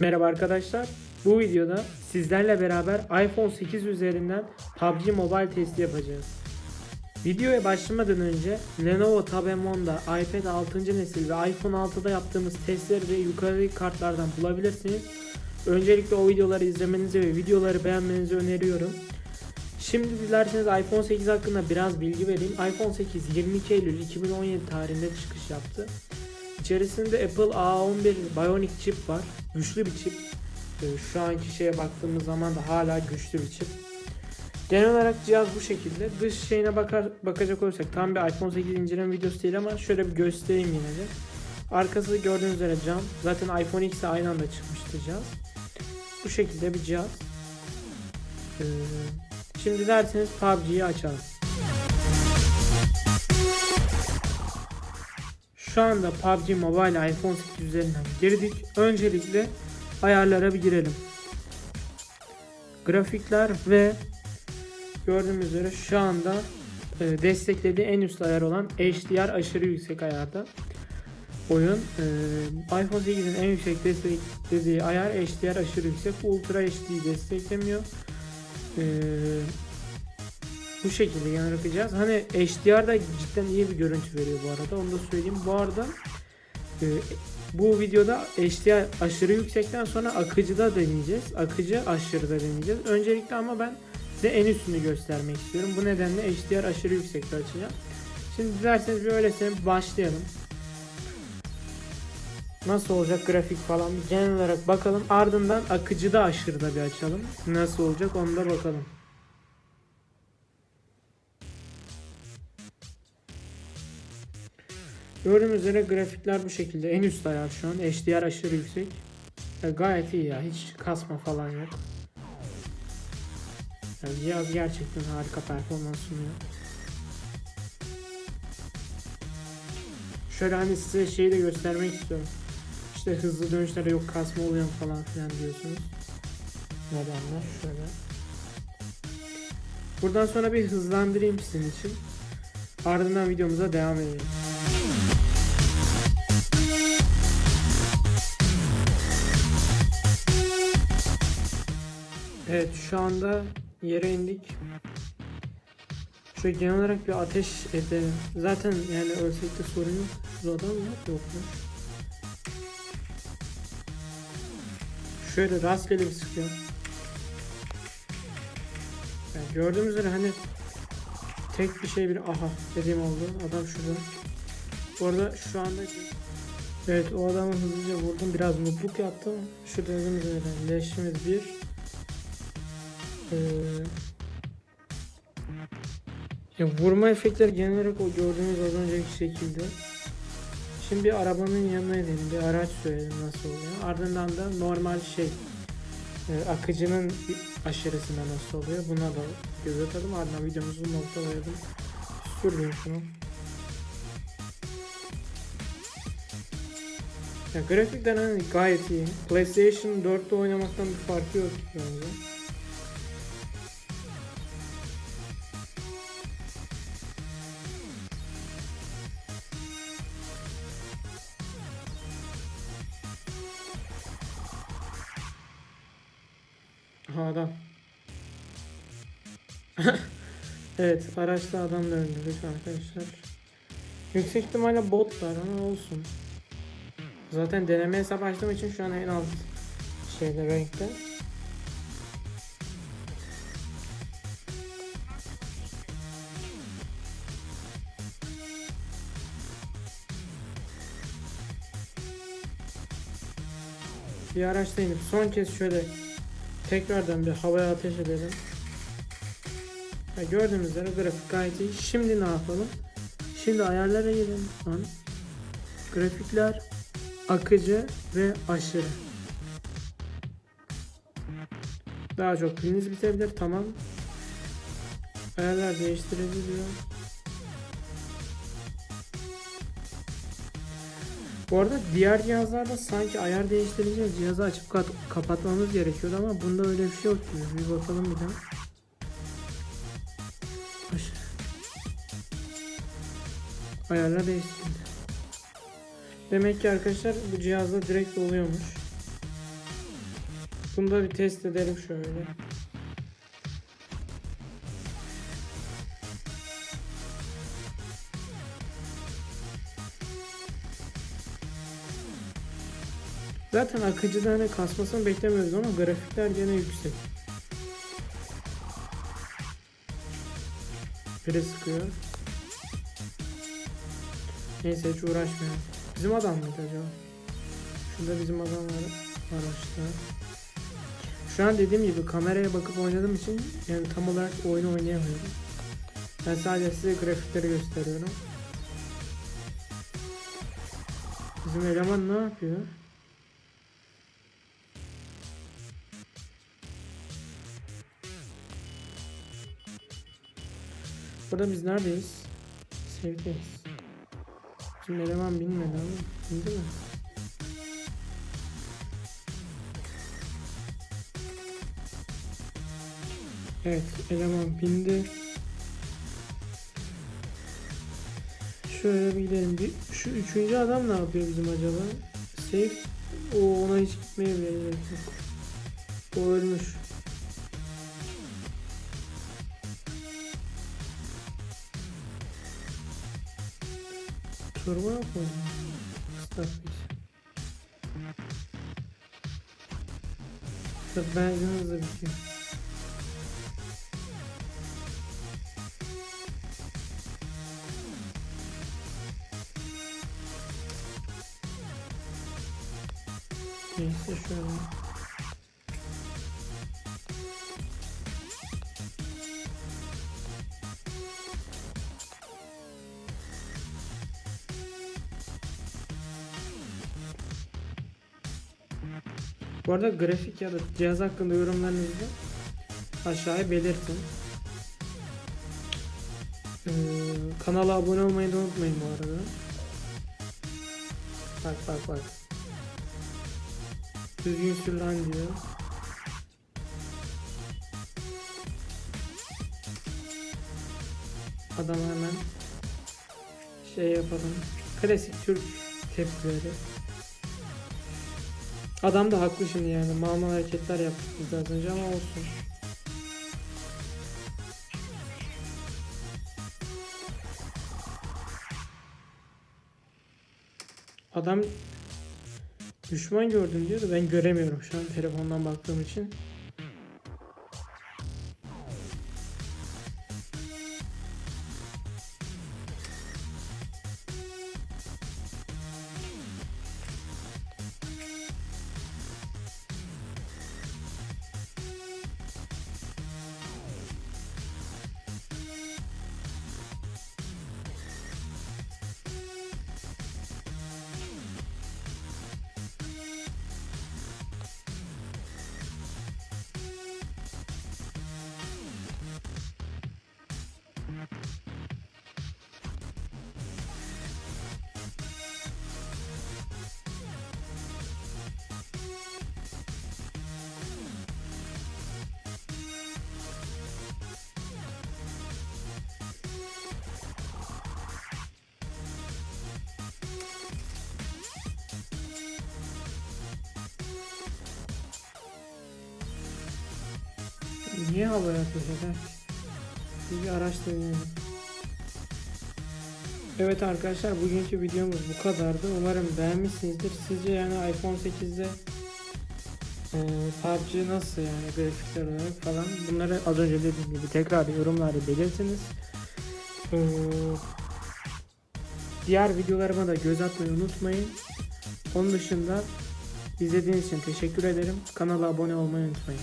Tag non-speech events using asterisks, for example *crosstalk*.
Merhaba arkadaşlar. Bu videoda sizlerle beraber iPhone 8 üzerinden PUBG Mobile testi yapacağız. Videoya başlamadan önce Lenovo Tab M10'da iPad 6. nesil ve iPhone 6'da yaptığımız testleri de yukarıdaki kartlardan bulabilirsiniz. Öncelikle o videoları izlemenizi ve videoları beğenmenizi öneriyorum. Şimdi dilerseniz iPhone 8 hakkında biraz bilgi vereyim. iPhone 8 22 Eylül 2017 tarihinde çıkış yaptı. İçerisinde Apple A11 Bionic çip var. Güçlü bir çip. Ee, Şu anki şeye baktığımız zaman da hala güçlü bir çip. Genel olarak cihaz bu şekilde. Dış şeyine bakar bakacak olursak tam bir iPhone 8 inceleme videosu değil ama şöyle bir göstereyim yine de. Arkası gördüğünüz üzere cam. Zaten iPhone X'e aynı anda çıkmıştı cihaz. Bu şekilde bir cihaz. Ee, şimdi derseniz PUBG'yi açalım. Şu anda PUBG Mobile iPhone 8 üzerinden girdik. Öncelikle ayarlara bir girelim. Grafikler ve gördüğümüz üzere şu anda e, desteklediği en üst ayar olan HDR aşırı yüksek ayarda. Oyun e, iPhone 8'in en yüksek desteklediği ayar HDR aşırı yüksek. Ultra HD desteklemiyor. E, bu şekilde yana bakacağız. Hani HDR da cidden iyi bir görüntü veriyor bu arada. Onu da söyleyeyim. Bu arada e, bu videoda HDR aşırı yüksekten sonra akıcıda deneyeceğiz. Akıcı aşırıda deneyeceğiz. Öncelikle ama ben size en üstünü göstermek istiyorum. Bu nedenle HDR aşırı yüksekte açacağım. Şimdi dilerseniz bir öylesine başlayalım. Nasıl olacak grafik falan genel olarak bakalım. Ardından akıcıda aşırıda bir açalım. Nasıl olacak onu da bakalım. Gördüğünüz üzere grafikler bu şekilde. En üst ayar şu an. HDR aşırı yüksek. Ya gayet iyi ya. Hiç kasma falan yok. Yani cihaz gerçekten harika performans sunuyor. Şöyle hani size şeyi de göstermek istiyorum. İşte hızlı dönüşlerde yok kasma oluyor falan filan diyorsunuz. Nedenler şöyle. Buradan sonra bir hızlandırayım sizin için. Ardından videomuza devam edelim. Evet şu anda yere indik. Şöyle genel olarak bir ateş edelim. Zaten yani ölsek de sorun yok. Şurada mı yok. Şöyle rastgele bir sıkıyorum. Yani gördüğümüz üzere hani tek bir şey bir aha dediğim oldu. Adam şurada. Bu arada şu anda Evet o adamı hızlıca vurdum. Biraz mutluluk yaptım. Şurada gördüğümüz üzere leşimiz bir. Ee, ya vurma efektleri genel olarak o gördüğünüz az önceki şekilde. Şimdi bir arabanın yanına edelim. Bir araç söyleyelim nasıl oluyor. Ardından da normal şey e, akıcının aşırısında nasıl oluyor. Buna da göz atalım. Ardından videomuzu noktalayalım. Sürdüm şunu. Ya grafikten gayet iyi. PlayStation 4'te oynamaktan bir farkı yok bence. Aha adam. *laughs* evet araçta adam da öldürdük arkadaşlar. Yüksek ihtimalle botlar ama olsun. Zaten deneme hesap açtığım için şu an en alt şeyde renkte. Bir araçta inip son kez şöyle tekrardan bir havaya ateş edelim. Ya gördüğünüz üzere grafik gayet iyi. Şimdi ne yapalım? Şimdi ayarlara girelim. An. Grafikler akıcı ve aşırı. Daha çok piliniz bitebilir. Tamam. Ayarlar değiştirebiliyor. Bu arada diğer cihazlarda sanki ayar değiştirince cihazı açıp kat- kapatmamız gerekiyordu ama bunda öyle bir şey yok gibi. Bir bakalım bir daha. Ayarlar değiştirildi. Demek ki arkadaşlar bu cihazda direkt oluyormuş. Bunu da bir test edelim şöyle. Zaten akıcıda hani kasmasını beklemiyoruz ama grafikler gene yüksek. Biri sıkıyor. Neyse hiç uğraşmayalım. Bizim adam mıydı acaba? Şurada bizim adam var araçta. Şu an dediğim gibi kameraya bakıp oynadığım için yani tam olarak oyunu oynayamıyorum. Ben sadece size grafikleri gösteriyorum. Bizim eleman ne yapıyor? Burada biz neredeyiz? Sevdeyiz. Bizim eleman bilmedi ama bindi mi? Evet eleman bindi. Şöyle bir gidelim. Bir, şu üçüncü adam ne yapıyor bizim acaba? Safe. O ona hiç gitmeye yok. O ölmüş. Turbo yok mu? Starfish. Tabii benzin hızlı bitiyor. Neyse şöyle. Bu arada grafik ya da cihaz hakkında yorumlarınızı aşağıya belirtin. Ee, kanala abone olmayı da unutmayın bu arada. Bak bak bak. Düzgün sür diyor. Adam hemen şey yapalım. Klasik Türk tepkileri. Adam da haklı şimdi yani. Mal hareketler yaptık biz az önce ama olsun. Adam düşman gördüm diyor da ben göremiyorum şu an telefondan baktığım için. Niye havaya eder? Bir araştırın. Evet arkadaşlar bugünkü videomuz bu kadardı. Umarım beğenmişsinizdir. Sizce yani iPhone 8'de e, PUBG nasıl yani grafikler olarak falan bunları az önce dediğim gibi tekrar yorumlarda belirtiniz. E, diğer videolarıma da göz atmayı unutmayın. Onun dışında izlediğiniz için teşekkür ederim. Kanala abone olmayı unutmayın.